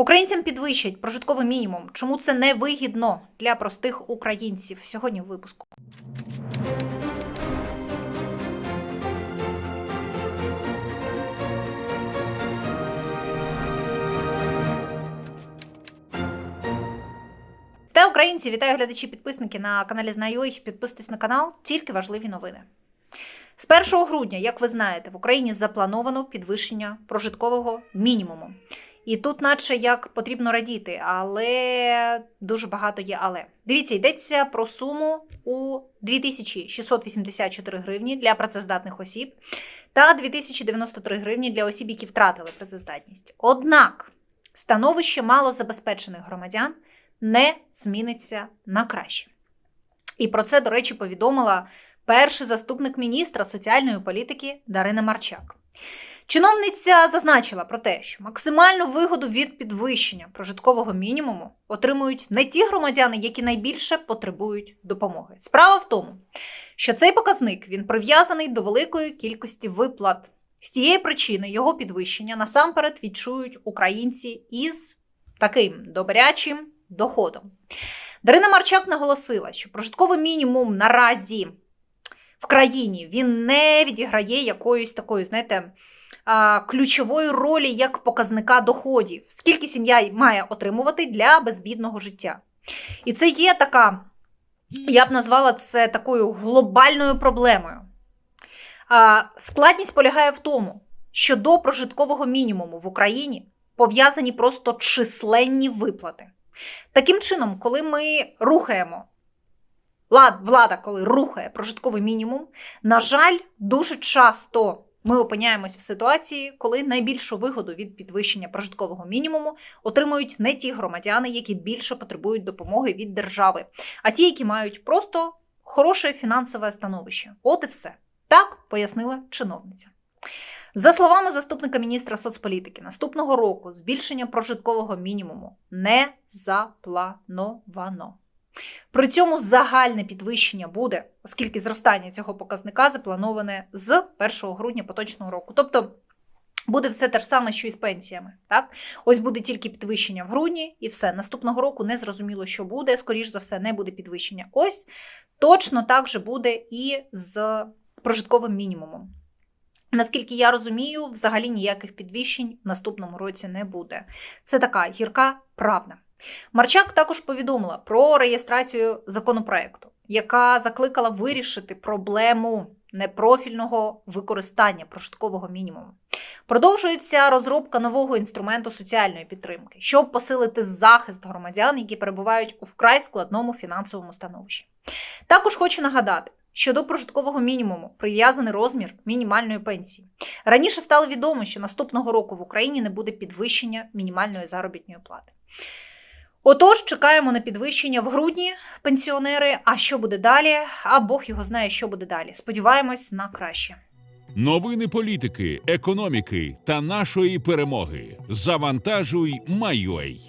Українцям підвищать прожитковий мінімум. Чому це не вигідно для простих українців? Сьогодні в випуску. Та українці, вітаю глядачі, підписники на каналі Знайой. Підписуйтесь на канал, тільки важливі новини. З 1 грудня, як ви знаєте, в Україні заплановано підвищення прожиткового мінімуму. І тут, наче як потрібно радіти, але дуже багато є але. Дивіться, йдеться про суму у 2684 гривні для працездатних осіб та 2093 гривні для осіб, які втратили працездатність. Однак становище малозабезпечених громадян не зміниться на краще. І про це, до речі, повідомила перший заступник міністра соціальної політики Дарина Марчак. Чиновниця зазначила про те, що максимальну вигоду від підвищення прожиткового мінімуму отримують не ті громадяни, які найбільше потребують допомоги. Справа в тому, що цей показник він прив'язаний до великої кількості виплат. З цієї причини його підвищення насамперед відчують українці із таким добрячим доходом. Дарина Марчак наголосила, що прожитковий мінімум наразі в країні він не відіграє якоїсь такої, знаєте, ключової ролі як показника доходів, скільки сім'я має отримувати для безбідного життя. І це є така, я б назвала це такою глобальною проблемою. Складність полягає в тому, що до прожиткового мінімуму в Україні пов'язані просто численні виплати. Таким чином, коли ми рухаємо, влада, коли рухає прожитковий мінімум, на жаль, дуже часто ми опиняємось в ситуації, коли найбільшу вигоду від підвищення прожиткового мінімуму отримують не ті громадяни, які більше потребують допомоги від держави, а ті, які мають просто хороше фінансове становище. От і все. Так пояснила чиновниця. За словами заступника міністра соцполітики, наступного року збільшення прожиткового мінімуму не заплановано. При цьому загальне підвищення буде, оскільки зростання цього показника заплановане з 1 грудня поточного року. Тобто буде все те ж саме, що і з пенсіями. Так? Ось буде тільки підвищення в грудні, і все. Наступного року не зрозуміло, що буде. Скоріш за все, не буде підвищення. Ось точно так же буде і з прожитковим мінімумом. Наскільки я розумію, взагалі ніяких підвищень в наступному році не буде. Це така гірка правда. Марчак також повідомила про реєстрацію законопроекту, яка закликала вирішити проблему непрофільного використання прожиткового мінімуму. Продовжується розробка нового інструменту соціальної підтримки, щоб посилити захист громадян, які перебувають у вкрай складному фінансовому становищі. Також хочу нагадати, що до прожиткового мінімуму прив'язаний розмір мінімальної пенсії. Раніше стало відомо, що наступного року в Україні не буде підвищення мінімальної заробітної плати. Отож, чекаємо на підвищення в грудні пенсіонери. А що буде далі? А Бог його знає, що буде далі. Сподіваємось на краще. Новини політики, економіки та нашої перемоги. Завантажуй Майой.